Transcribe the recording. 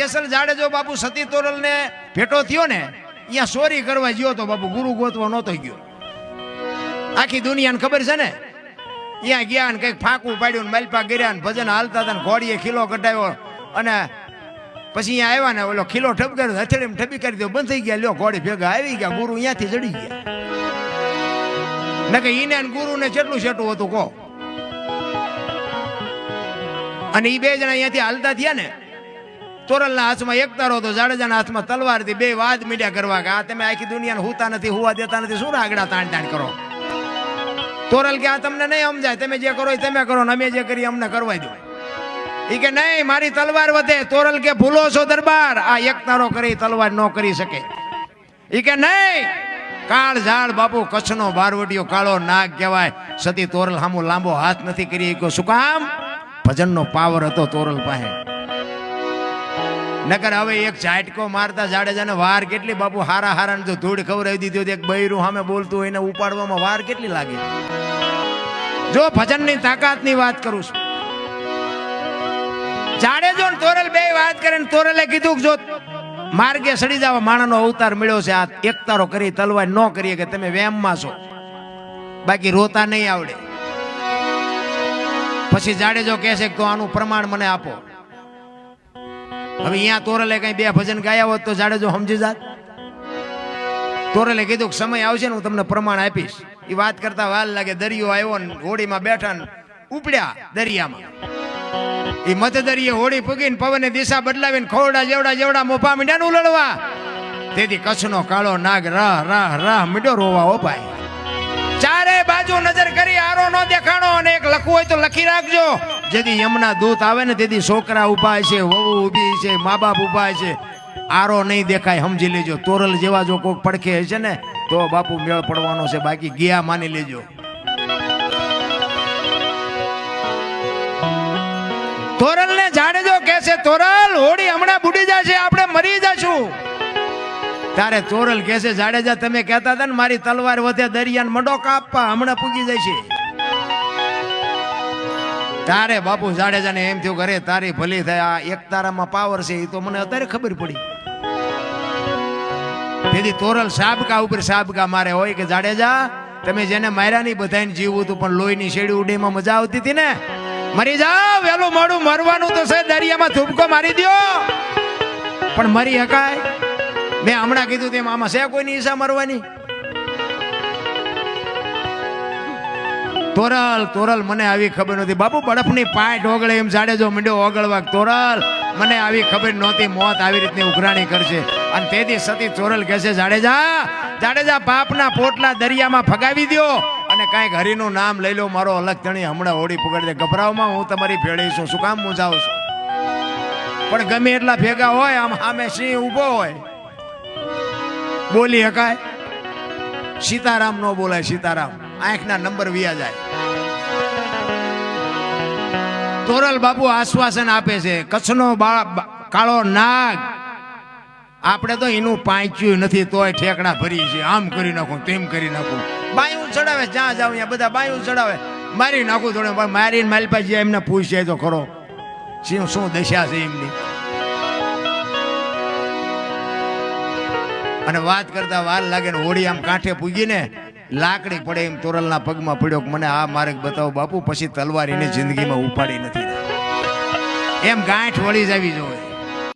Castle જાડેજો બાપુ સતી તોરલ ને ભેટો થયો ને અહીંયા સોરી કરવા ગયો તો બાપુ ગુરુ ગોતવા નહોતો ગયો. આખી દુનિયાને ખબર છે ને? અહીંયા ગયા ને કંઈક ફાંકું પાડ્યું મલપા ગર્યા ને ભજન હાલતા હતા ઘોડીએ ખીલો કઢાવ્યો અને પછી અહીંયા આવ્યા ને ઓલો ખીલો ઠપકાર્યો હથેળી ઠપી કરી દો બંધ થઈ ગયા, લ્યો ઘોડી ભેગા આવી ગયા, ગુરુ અહીંયાથી ચડી ગયા. નકે ઈને ગુરુને કેટલું છેટું હતું કહો. અને એ બે જણા અહીંયાથી હાલતા થયા ને તોરલના હાથમાં એક તારો હતો, જાડેજાના હાથમાં તલવાર હતી, બે વાદ મીડિયા કરવા કે આ તમે આખી દુનિયાને હુતા નથી, હુવા દેતા નથી, શું આગળ તાણ તાણ કરો? તોરલ કે આ તમને નહીં સમજાય, તમે જે કરો એ તમે કરો ને અમે જે કરીએ અમને કરવા દો. એ કે નહીં, મારી તલવાર વધે. તોરલ કે ભૂલો છો દરબાર, આ એક તારો કરી તલવાર ન કરી શકે. એ કે નહીં, કાળ ઝાડ બાપુ કચ્છનો બારવટીયો કાળો નાગ કહેવાય. સતી તોરલ હામો લાંબો હાથ નથી કરી શક્યો. શું કામ? ભજનનો પાવર હતો તોરલ પાસે. નકર હવે એક ઝાટકો મારતા જાડેજાને વાર કેટલી? બાપુ હારા હારા જો ધૂળ ખવડાવી દીધી હતી એક બૈરું સામે બોલતું હોય એને ઉપાડવામાં વાર કેટલી લાગે? જો ભજનની તાકાતની વાત કરું છું. જાડેજો તોરલ બે વાત કરે ને તોરલે કીધું જો માર્ગે સડી જાવ માણાનો અવતાર મળ્યો છે, આ એકતારો કરી તલવાર ન કરીએ કે તમે વેમમાં છો. બાકી રોતા નહીં આવડે. પછી જાડેજો કહેશે તો આનું પ્રમાણ મને આપો. હવે અહીંયા તોરલે કઈ બે ભજન ગાયા હોત તો જાડેજો સમજી જાત. તોરલે કીધું કે સમય આવશે ને હું તમને પ્રમાણ આપીશ. એ વાત કરતા વાલ લાગે દરિયો આવ્યો ને હોડીમાં બેઠા ને ઉપડ્યા દરિયામાં. એ મત હોડી પૂગીને પવને દિશા બદલાવીને ખોરડા જેવડા જેવડા મોફા મીંડ્યા ને ઉલળવા. તેથી કચ્છનો કાળો નાગ રાહ રાહ રાહ મીડો રોવા ઓપાય. ચારે બાજુ નજર કરી આરો નો દેખાણો અને એક લખવું હોય તો લખી જેથી યમના દૂત આવે ને તેથી છોકરા ઊભા છે, વહુ ઊભી છે મા બાપ ઊભા છે. આરો નહીં દેખાય, સમજી લેજો. તોરલ જેવા જો કોક પડખે હશે ને, તો બાપુ મેળ પડવાનો છે. બાકી ગયા માની લેજો. તોરલ ને જાડેજો કે છે, તોરલ હોડી હમણાં બુડી જશે, આપણે મરી જશું. તારે તોરલ કે છે, જાડેજા, તમે કહેતા હતા ને, મારી તલવાર વધે દરિયાને મંડો કાપવા હમણાં પૂગી જશે. તારે બાપુ જાડેજાને એમ થયું ઘરે તારી ભલી થાય એક તારામાં પાવર છે એ તો મને અત્યારે ખબર પડી. તેથી તોરલ સાબકા ઉપર સાબકા મારે હોય કે જાડેજા, તમે જેને માર્યા નહીં બધાને જીવવું હતું, પણ લોહીની શેડી ઉડીમાં મજા આવતી હતી ને? મરી જાઓ વેલું મોડું મરવાનું તો છે, દરિયામાં થૂબકો મારી દ્યો. પણ મરી હકાય. મેં હમણાં કીધું તેમ, આમાં છે કોઈની ઈચ્છા મરવાની? તોરલ તોરલ, મને આવી ખબર નહોતી. બાપુ, બરફની પાટ ઓગળે એમ જાડેજો મંડ્યો ઓગળવા. તોરલ, મને આવી ખબર નહોતી. મોત આવી રીતની ઉઘરાણી કરશે. અને તેથી સતી તોરલ કહેશે જાડેજા જાડેજા પાપના પોટલા દરિયામાં ફગાવી દ્યો. અને કાંઈક હરિનું નામ લઈ લો, મારો અલગ તણી હમણાં હોડી પકડી દે. ગભરાવમાં હું તમારી ભેળી છું. શું કામ મૂંઝાવું છું? પણ ગમે એટલા ભેગા હોય, આમ સામે સિંહ ઊભો હોય. બોલી શકાય? સીતારામ નો બોલાય, સીતારામ. આંખના નંબર વિયા જાય. તોરલ બાપુ આશ્વાસન આપે છે, કચ્છનો કાળો નાગ. આપણે તો એનું પાંચ્યું નથી, તોય ઠેકડા ભરી છે. આમ કરી નાખું, તેમ કરી નાખું. બાયું ચડાવે, જ્યાં જાવ ત્યાં બધા બાયું ચડાવે. મારી નાખું થોડે મારીને મારી પાસે એમને પૂછે તો ખરો. શું શું દશા છે એમની? અને વાત કરતા વાર લાગે ને હોડી આમ કાંઠે પૂગીને લાકડી પડે એમ તોરલના પગમાં પડ્યો મને આ માર્ગ બતાવો બાપુ, પછી તલવાર એને જિંદગીમાં ઉપાડી નથી એમ ગાંઠ વળી જવી જોઈએ